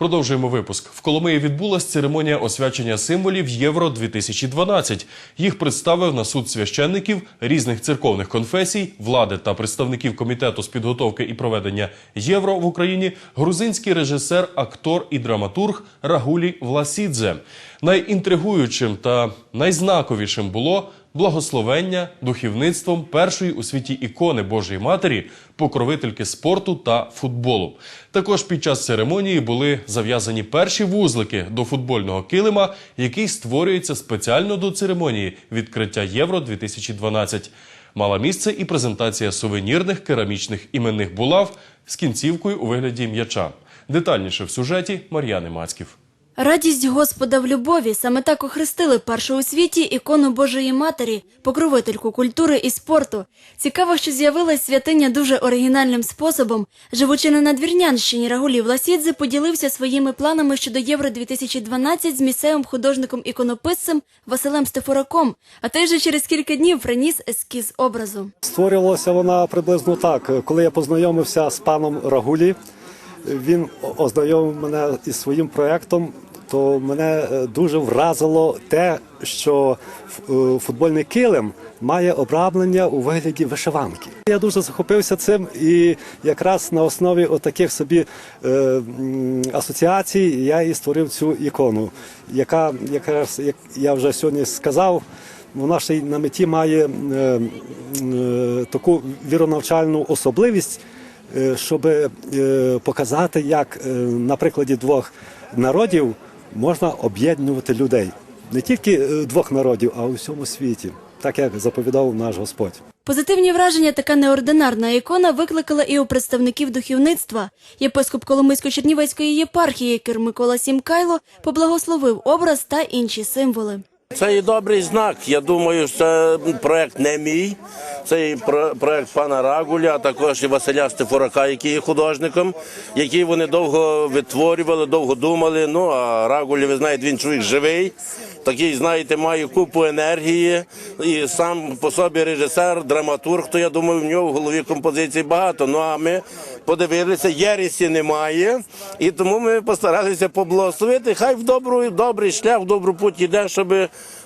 Продовжуємо випуск. В Коломиї відбулась церемонія освячення символів Євро 2012 Їх представив на суд священників різних церковних конфесій, влади та представників комітету з підготовки і проведення євро в Україні грузинський режисер, актор і драматург Рагулі Власідзе. Найінтригуючим та найзнаковішим було благословення духовництвом першої у світі ікони Божої Матері, покровительки спорту та футболу. Також під час церемонії були зав'язані перші вузлики до футбольного килима, який створюється спеціально до церемонії відкриття Євро 2012 Мала місце і презентація сувенірних керамічних іменних булав з кінцівкою у вигляді м'яча. Детальніше в сюжеті Мар'яни Мацьків. Радість Господа в любові саме так охрестили першу у світі ікону Божої Матері, покровительку культури і спорту. Цікаво, що з'явилась святиня дуже оригінальним способом. Живучи на Надвірнянщині, Рагулів Ласідзе поділився своїми планами щодо Євро 2012 з місцевим художником-іконописцем Василем Стефураком, а той же через кілька днів приніс ескіз образу. Створювалася вона приблизно так. Коли я познайомився з паном Рагулі, він ознайомив мене із своїм проєктом, то мене е, дуже вразило те, що е, футбольний килим має обрамлення у вигляді вишиванки. Я дуже захопився цим, і якраз на основі отаких собі е, асоціацій я і створив цю ікону, яка якраз, як я вже сьогодні сказав, вона ще й на меті має е, е, таку віронавчальну особливість, е, щоб е, показати, як е, на прикладі двох народів можна об'єднувати людей. Не тільки е, двох народів, а у всьому світі, так як заповідав наш Господь. Позитивні враження така неординарна ікона викликала і у представників духовництва. Єпископ Коломийсько-Чернівецької єпархії Кир Микола Сімкайло поблагословив образ та інші символи. Це і добрий знак. Я думаю, що це проект не мій. Це і про- проект пана Рагуля, а також і Василя Стефурака, який є художником, який вони довго витворювали, довго думали. Ну а Рагуль, ви знаєте, він чоловік живий. Такий, знаєте, має купу енергії і сам по собі режисер, драматург, то я думаю, в нього в голові композицій багато. Ну а ми подивилися, єресі немає, і тому ми постаралися поблагословити. Хай в добру, добрий шлях, в добру путь іде, щоб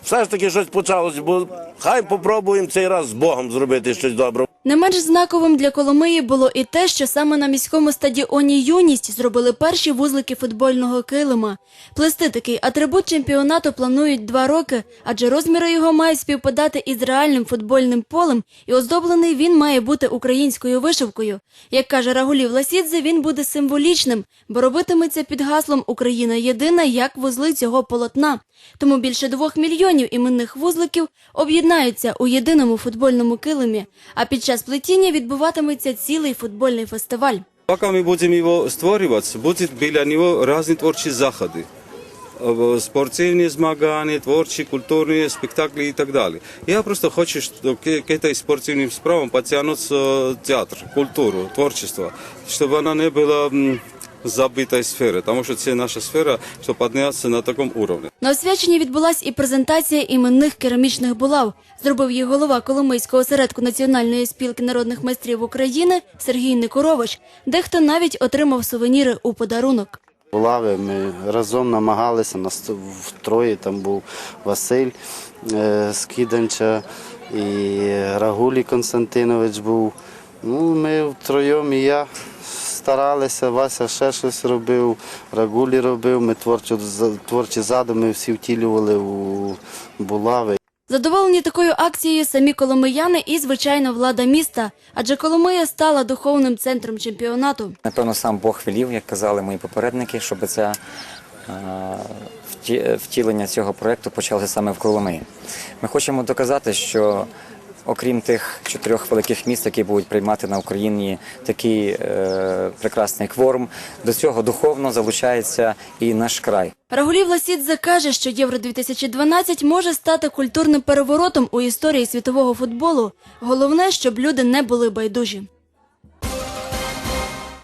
все ж таки щось почалось. Бо хай попробуємо цей раз з Богом зробити щось добре. Не менш знаковим для Коломиї було і те, що саме на міському стадіоні Юність зробили перші вузлики футбольного килима. Плести такий атрибут чемпіонату планують два роки, адже розміри його мають співпадати із реальним футбольним полем, і оздоблений він має бути українською вишивкою. Як каже Рагулів Ласідзе, він буде символічним, бо робитиметься під гаслом Україна єдина як вузли цього полотна. Тому більше двох мільйонів іменних вузликів об'єднаються у єдиному футбольному килимі. А під час плетіння відбуватиметься цілий футбольний фестиваль. Пока ми будемо його створювати, будуть біля нього різні творчі заходи. Спортивні змагання, творчі, культурні спектаклі і так далі. Я просто хочу, щоб к спортивним справам потягнуться театр, культуру, творчество, щоб вона не була м, забитою сферою, тому що це наша сфера, щоб піднятися на такому рівні. На освяченні відбулась і презентація іменних керамічних булав. Зробив її голова Коломийського осередку Національної спілки народних майстрів України Сергій Никорович. Дехто навіть отримав сувеніри у подарунок. Булави ми разом намагалися нас втроє. Там був Василь е, з і Рагулій Константинович був. Ну, ми втроєм і я старалися, Вася ще щось робив, Рагулі робив. Ми творчі задуми всі втілювали у булави. Задоволені такою акцією самі коломияни і, звичайно, влада міста, адже Коломия стала духовним центром чемпіонату. Напевно, сам Бог велів, як казали мої попередники, щоб це втілення цього проєкту почалося саме в Коломиї. Ми хочемо доказати, що окрім тих чотирьох великих міст, які будуть приймати на Україні такий е, прекрасний кворум, до цього духовно залучається і наш край. Рагулів Ласідзе каже, що Євро 2012 може стати культурним переворотом у історії світового футболу. Головне, щоб люди не були байдужі.